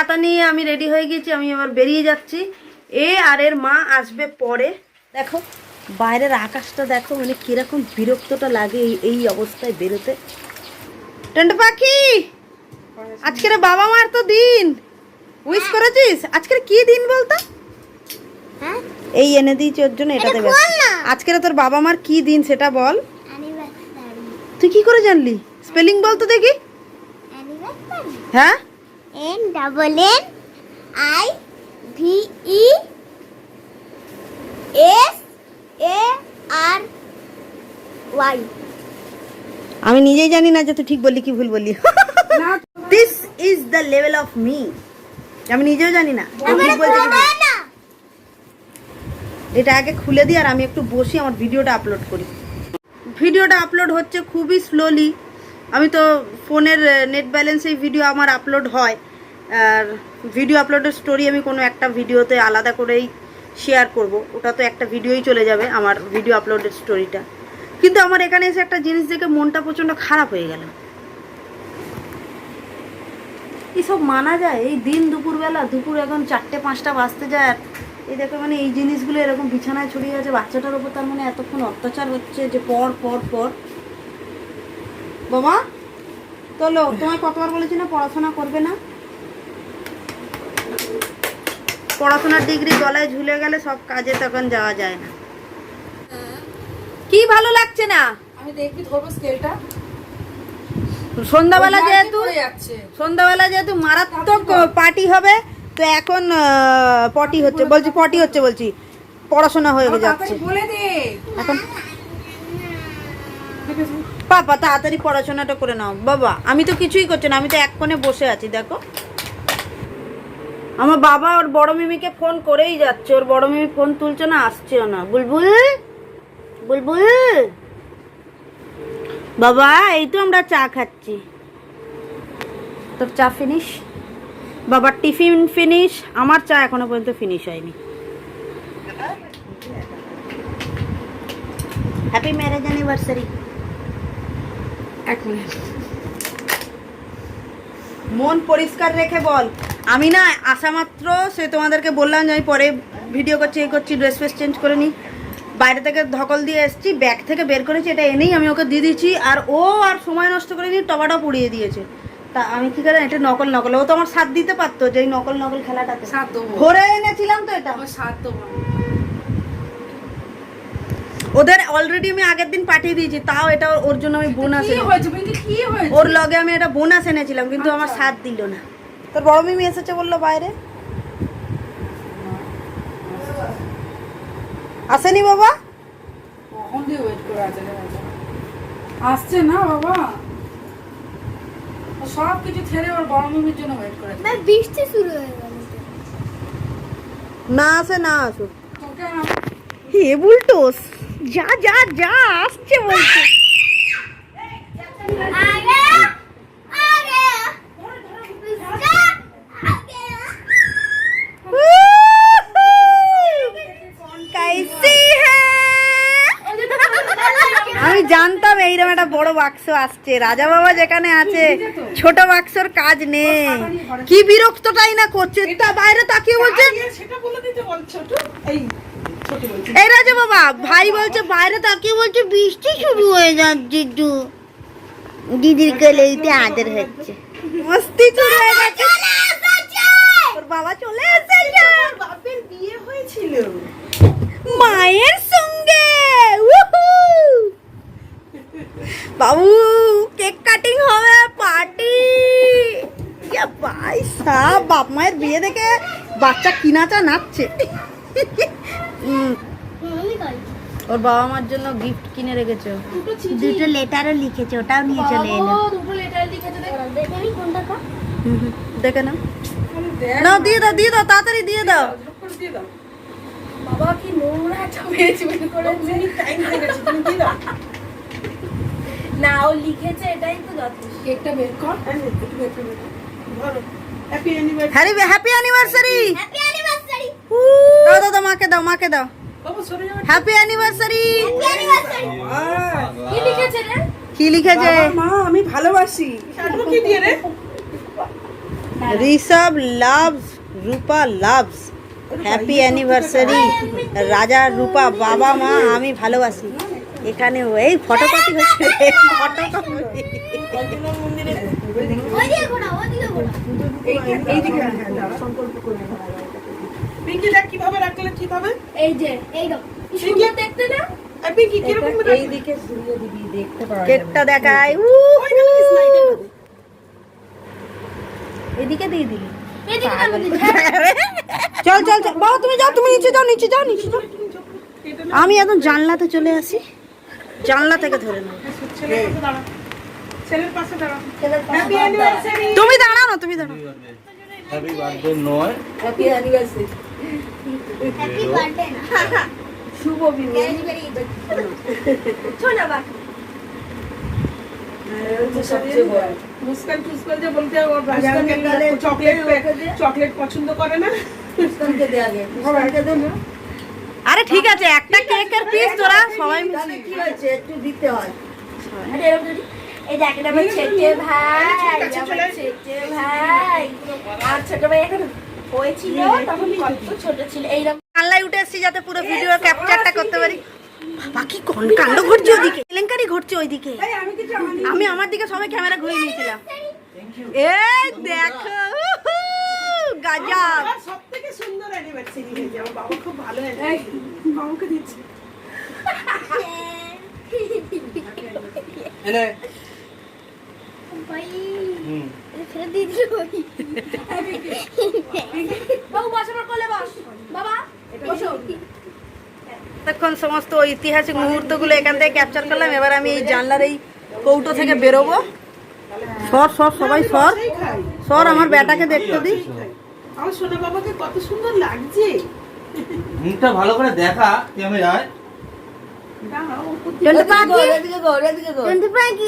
ছাতা নিয়ে আমি রেডি হয়ে গেছি আমি এবার বেরিয়ে যাচ্ছি। এ আর এর মা আসবে পরে। দেখো বাইরের আকাশটা দেখো মানে কীরকম বিরক্তটা লাগে এই এই অবস্থায় বেরোতে। টেন্ট পাখি! আজকের বাবা মার তো দিন। উইশ করেছিস? আজকের কি দিন বলতো? হ্যাঁ। এই এনে দিয়েছি ওর জন্য এটা দেবে আজকের তোর বাবা মার কি দিন সেটা বল। তুই কি করে জানলি? স্পেলিং বল তো দেখি। হ্যাঁ? N double N I V E S A R Y আমি নিজেই জানি না যে তুই ঠিক বললি কি ভুল বললি। This is the level of me আমি নিজেও জানি না এটা আগে খুলে দিই আর আমি একটু বসি আমার ভিডিওটা আপলোড করি। ভিডিওটা আপলোড হচ্ছে খুবই স্লোলি আমি তো ফোনের নেট ব্যালেন্সেই ভিডিও আমার আপলোড হয়। আর ভিডিও আপলোডের স্টোরি আমি কোনো একটা ভিডিওতে আলাদা করেই শেয়ার করব। ওটা তো একটা ভিডিওই চলে যাবে আমার ভিডিও আপলোডের স্টোরিটা কিন্তু আমার এখানে এসে একটা জিনিস দেখে মনটা প্রচণ্ড খারাপ হয়ে গেল। এসব মানা যায়? এই দিন দুপুরবেলা, দুপুর এখন চারটে, পাঁচটা বাজতে যায়। আর এই দেখো মানে এই জিনিসগুলো এরকম বিছানায় ছড়িয়ে আছে, বাচ্চাটার উপর তার মানে এতক্ষণ অত্যাচার হচ্ছে যে পর পর পর। বাবা চলো তোমায় কতবার বলেছি না পড়াশোনা করবে না? পড়াশোনার ডিগ্রি গলায় ঝুলে গেলে সব কাজে তখন যাওয়া যায় না। কি ভালো লাগছে না? আমি দেখবি ধরবো স্কেলটা সন্ধ্যাবেলা যেহেতু সন্ধ্যাবেলা যেহেতু মারাত্মক পার্টি হবে তো এখন পটি হচ্ছে বলছি পটি হচ্ছে বলছি পড়াশোনা হয়ে যাচ্ছে। বলে দে। এখন পাপা তাড়াতাড়ি পড়াশোনাটা করে নাও। বাবা আমি তো কিছুই করছি না আমি তো এক কোণে বসে আছি দেখো। আমার বাবা ওর বড় মিমিকে ফোন করেই যাচ্ছে ওর বড় মিমি ফোন তুলছে না আসছেও না। বুলবুল? বুলবুল? বাবা এই তো আমরা চা খাচ্ছি। তোর চা ফিনিশ বাবার টিফিন ফিনিশ আমার চা এখনও পর্যন্ত ফিনিশ হয়নি। হ্যাপি ম্যারেজ অ্যানিভার্সারি এক মিনিট। মন পরিষ্কার রেখে বল। আমি না আসা মাত্র সে তোমাদেরকে বললাম যে আমি পরে ভিডিও করছি এই করছি ড্রেস ফ্রেস চেঞ্জ করে নিই বাইরে থেকে ধকল দিয়ে এসেছি ব্যাগ থেকে বের করেছি এটা এনেই আমি ওকে দিয়ে দিচ্ছি আর ও আর সময় নষ্ট করে নিয়ে টবাটা পুড়িয়ে দিয়েছে। তা আমি কি করে এটা নকল নকল ও তো আমার সাথ দিতে পারতো যে এই নকল নকল খেলাটাতে। দেবো। ধরে এনেছিলাম তো এটা। আমার সাত দেবো। ওদের অলরেডি আমি আগের দিন পাঠিয়ে দিয়েছি তাও এটা ওর জন্য আমি বোনাস কি হয়েছে বিন্দু কি হয়েছে? ওর লগে আমি একটা বোনাস এনেছিলাম কিন্তু আমার সাথ দিল না। তোর বড় মিমি এসেছে বলল বাইরে? আসেনি বাবা? আসছে না বাবা। সব কিছু ছেড়ে ওর বড় মিমির জন্য ওয়েট করে না বৃষ্টি শুরু হয়ে গেল না আসে না আসুক। তোকে হে বুলটোস যা যা যা আসছে বলছে। হ্যাঁ। আমি জানতাম এইরকম একটা বড় বাক্স আসছে। রাজা বাবা যেখানে আছে ছোট বাক্সর কাজ নেই। কি বিরক্তটাই না করছে। তা বাইরে তাকিয়ে বলছে সেটা বলে দিতে বলছো এই রাজা বাবা ভাই বলছে বাইরে তাকিয়ে বলছে বৃষ্টি শুরু হয়ে যাচ্ছে একটু। দিদির গলেইতে আদর হচ্ছে। মস্তি শুরু হয়ে গেছে। বাবা চলে এসেছে। বাপের বিয়ে হয়েছিল। মায়ের সঙ্গে। বাবু কেক কাটিং হবে পার্টি। ভাই সাহ বাপ মায়ের বিয়ে দেখে বাচ্চা কিনাচা নাচছে। ওর বাবা মার জন্য গিফট কিনে রেখেছো। দুটো লেটারও লিখেছে ওটাও নিয়ে চলে এলো। দুটো লেটার লিখেছে দেখ। দেখেনি কোনটা দেখে নাও। দেখ দিয়ে দাও দিয়ে দাও তাড়াতাড়ি দিয়ে দাও। বাবা কি নোংরা একটা পেয়েছি মনে করে টাইম হয়ে গেছে তুমি দিয়ে দাও। না ও লিখেছে এটাই তো যথেষ্ট। কেকটা বের কর। একটু বের করে। ধরো। Happy anniversary Harry happy anniversary happy anniversary দাও দাও দাও মাকে দাও মাকে দাও। বাবা সরে যাও। হ্যাপি অ্যানিভার্সারি কি লিখেছে রে? কি লিখেছে? মা আমি ভালোবাসি। কি দিয়ে রে? Rishabh loves Rupa loves. Happy anniversary Raja Rupa বাবা মা আমি ভালোবাসি। এখানে এই ফটোকপি হচ্ছে ফটোকপি ঘোরাও, ওইদিকে ঘোরাও। পিঙ্কি দেখ কীভাবে রাখলে ঠিক হবে? এই যে এই সুন্দর দেখতে না? আর পিঙ্কি কীরকম রাখলে? কেকটা দেখায় উ। এদিকে দিয়ে কেন দিলি? চল চল চল। বাবা তুমি যাও তুমি নিচে যাও নিচে যাও নিচে যাও। আমি এখন জানলাতে চলে আসি। জানলা থেকে ধরে হ্যাপি অ্যানিভার্সারি তুমি দাঁড়াও না তুমি দাঁড়াও। হ্যাপি বার্থডে নয়। Happy birthday. না। Very, very শোনা বা মুস্কান টুস্কান যে বলতে হবে, ওর মুস্কানকে চকলেট চকলেট পছন্দ করে না আরে ঠিক আছে একটা কেকের পিস তোরা সবাই মিলে আরে এরকম যদি এই দেখ এটা আমার ছেটে ভাই আমার ছেটে ভাই আর ছোট ভাই এখন হয়েছিল তখন কত ছোট ছিল এইরকম। জানলায় উঠে এসেছি যাতে পুরো ভিডিও ক্যাপচারটা করতে পারি। বাবা কি কোন কাণ্ড ঘটছে ওইদিকে? কেলেঙ্কারি ঘটছে ওইদিকে। আমি আমার দিকে সবাই ক্যামেরা ঘুরিয়ে নিয়েছিলাম। এই দেখো উহু, গাজা। সুন্দর অ্যানিভার্সারি হয়েছে আমার বাবা খুব ভালো বাবাকে দিচ্ছে। এনে। ভাই, হুম। এটা ছেড়ে দিয়ে দিল। বাবু বস কোলে বস। বাবা বসো। তখন সমস্ত ঐতিহাসিক মুহূর্তগুলো এখান থেকে ক্যাপচার করলাম। এবার আমি এই জানলার এই কৌটো থেকে বেরোবো। সর সর সবাই সর। সর আমার বেটাকে দেখতে দিই। আমার সোনা বাবাকে কত সুন্দর লাগছে। মুখটা ভালো করে দেখা ক্যামেরায়।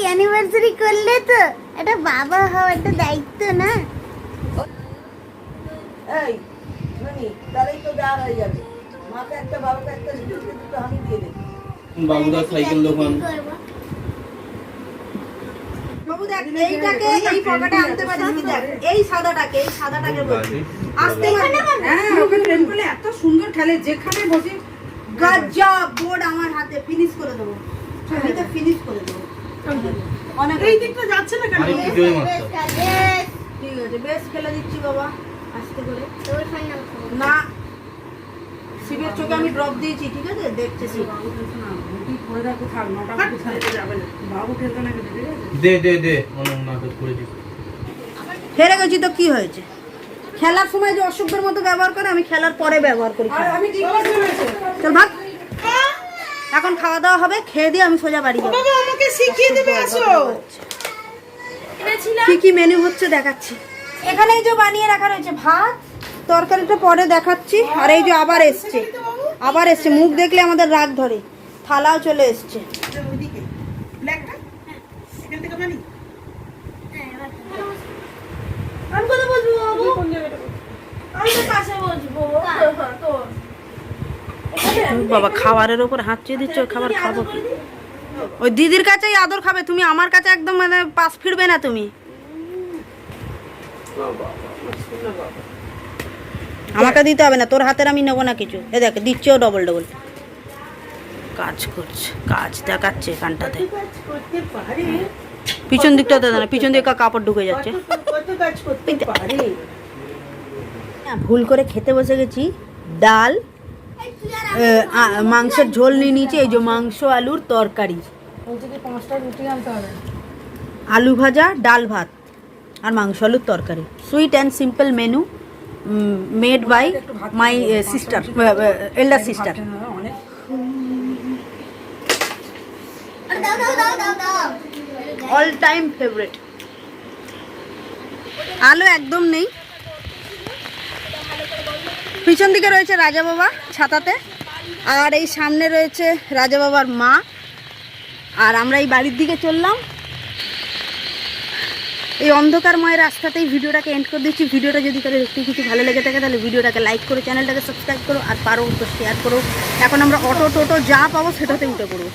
অ্যানিভার্সারি করলে তো এটা বাবা হওয়া একটা দায়িত্ব না? এই শুনি তাহলেই তো দেওয়া হয়ে যাবে। মাকে একটা বাবাকে একটা দুটো দুটো আমি দিয়ে দেবো। বাবুদার সাইকেল দোকান। বাবু দেখ এইটাকে এই পকেটে আনতে পারিস কি দেখ এই সাদাটাকে এই সাদাটাকে বলছি। আসতে হ্যাঁ ওকে ট্রেন করলে এত সুন্দর খেলে যেখানে বসে গাজা বোর্ড আমার হাতে ফিনিশ করে দেবো। আমি তো ফিনিশ করে দেবো। অনেক এই দিকটা যাচ্ছে না কেন? ঠিক আছে বেশ খেলে দিচ্ছি বাবা। আস্তে করে না শিবের চোখে আমি ড্রপ দিয়েছি ঠিক আছে? দেখছি শিব যাবে না। বাবু খেলতে না ঠিক আছে দে দে দে অনেক নাটক করে দিস হেরে গেছি তো কি হয়েছে? খেলার সময় যে অসভ্যের মতো ব্যবহার করে আমি খেলার পরে ব্যবহার করি। আমি ঠিক চল ভাগ। এখন খাওয়া দাওয়া হবে খেয়ে দিয়ে আমি সোজা বাড়ি যাব। আমাকে শিখিয়ে দেবে আসো। কি কি মেনু হচ্ছে দেখাচ্ছি। এখানে এই যে বানিয়ে রাখা রয়েছে ভাত তরকারিটা পরে দেখাচ্ছি। আর এই যে আবার এসছে। আবার এসছে। মুখ দেখলে আমাদের রাগ ধরে। থালাও চলে এসছে। বাবু? খাবারের ওপর হাত চেয়ে দিচ্ছ খাবার খাব কি? ওই দিদির কাছেই আদর খাবে। তুমি আমার কাছে একদম মানে পাশ ফিরবে না তুমি। আমাকে দিতে হবে না তোর হাতের আমি নেব না কিছু। এ দেখ দিচ্ছেও ডবল ডবল কাজ করছে কাজ দেখাচ্ছে পারে? পিছন দিকটাতে না পিছন দিকে কাপড় ঢুকে যাচ্ছে। কত- কত কাজ করতে পারে? ভুল করে খেতে বসে গেছি। ডাল মাংসের ঝোল নিয়ে নিয়েছি এই যে মাংস আলুর তরকারি। আলু ভাজা ডাল ভাত। আর মাংস আলুর তরকারি। Sweet and simple menu made by my sister elder sister all time favourite আলো একদম নেই। পিছন দিকে রয়েছে রাজা বাবা ছাতাতে, আর এই সামনে রয়েছে রাজা বাবার মা। আর আমরা এই বাড়ির দিকে চললাম। এই অন্ধকারময় রাস্তাতেই ভিডিওটাকে এন্ড করে দিচ্ছি। ভিডিওটা যদি তাহলে দেখতে কিছু ভালো লেগে থাকে, তাহলে ভিডিওটাকে লাইক করো চ্যানেলটাকে সাবস্ক্রাইব করো, আর পারো শেয়ার করো। এখন আমরা অটো টোটো যা পাবো সেটাতে উঠে পড়ব।